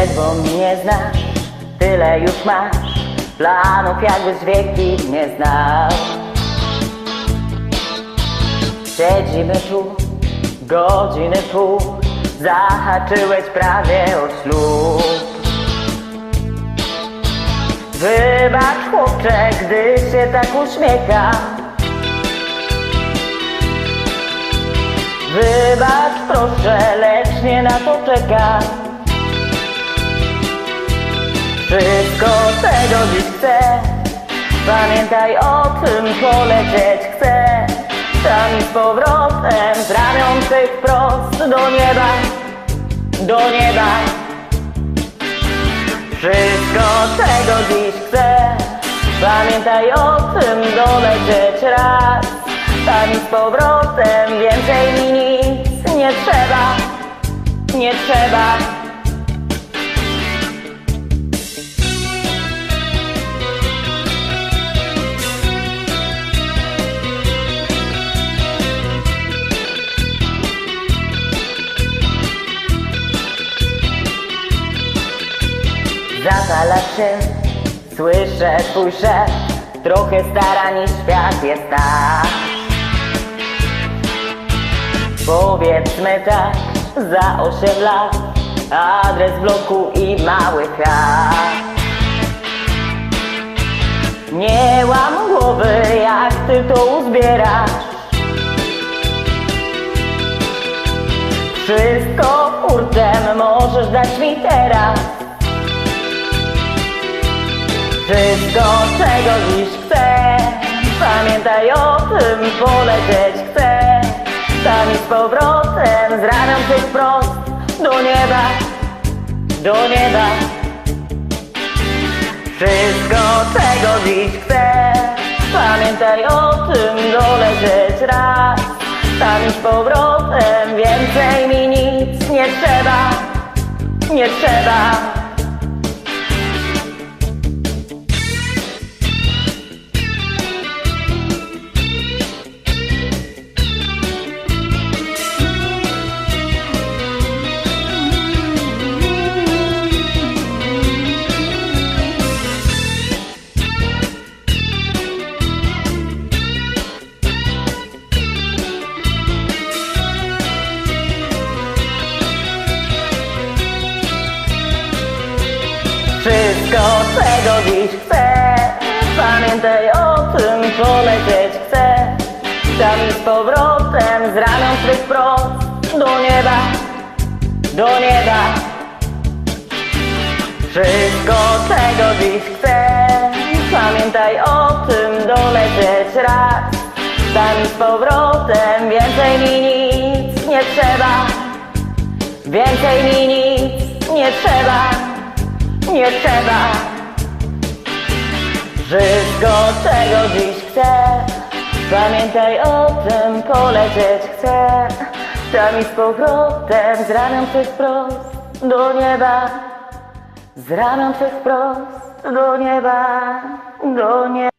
ledwo mnie znasz, tyle już masz planów, jakbyś wieki nie znał. Siedzimy tu, godziny pół, zahaczyłeś prawie o ślub. Wybacz chłopcze, gdy się tak uśmiecha Wybacz proszę, lecz nie na to czekam Wszystko tego dziś chcę. Pamiętaj o tym, polecieć chcę. Tam z powrotem, z ramion tych prost do nieba Do nieba. Wszystko tego dziś chcę. Pamiętaj o tym, dolecieć raz. Tam z powrotem więcej mi nic nie trzeba Nie trzeba Zapalasz się, słyszę twój szef Trochę stara niż świat jest tak. Powiedzmy tak, za 8 lat Adres bloku i mały kwiat. Nie łam głowy, jak ty to uzbierasz. Wszystko hurtem możesz dać mi teraz wszystko, czego dziś chcę. Pamiętaj o tym, polecieć chcę. Tam i z powrotem, z tych wprost. Do nieba, do nieba. Wszystko, czego dziś chcę. Pamiętaj o tym, dolecieć raz. Tam i z powrotem, więcej mi nic nie trzeba. Nie trzeba czego dziś chcę. Pamiętaj o tym, polecieć chcę. Tam z powrotem, z ramion swych wprost Do nieba, do nieba. Wszystko, czego dziś chcę. Pamiętaj o tym, dolecieć raz. Tam z powrotem, więcej mi nic nie trzeba. Więcej mi nic nie trzeba. Nie trzeba Wszystko, czego dziś chcę. Pamiętaj o tym, polecieć chcę. Tam i z powrotem, z ramion twych wprost Do nieba. Z ramion twych wprost Do nieba, do nieba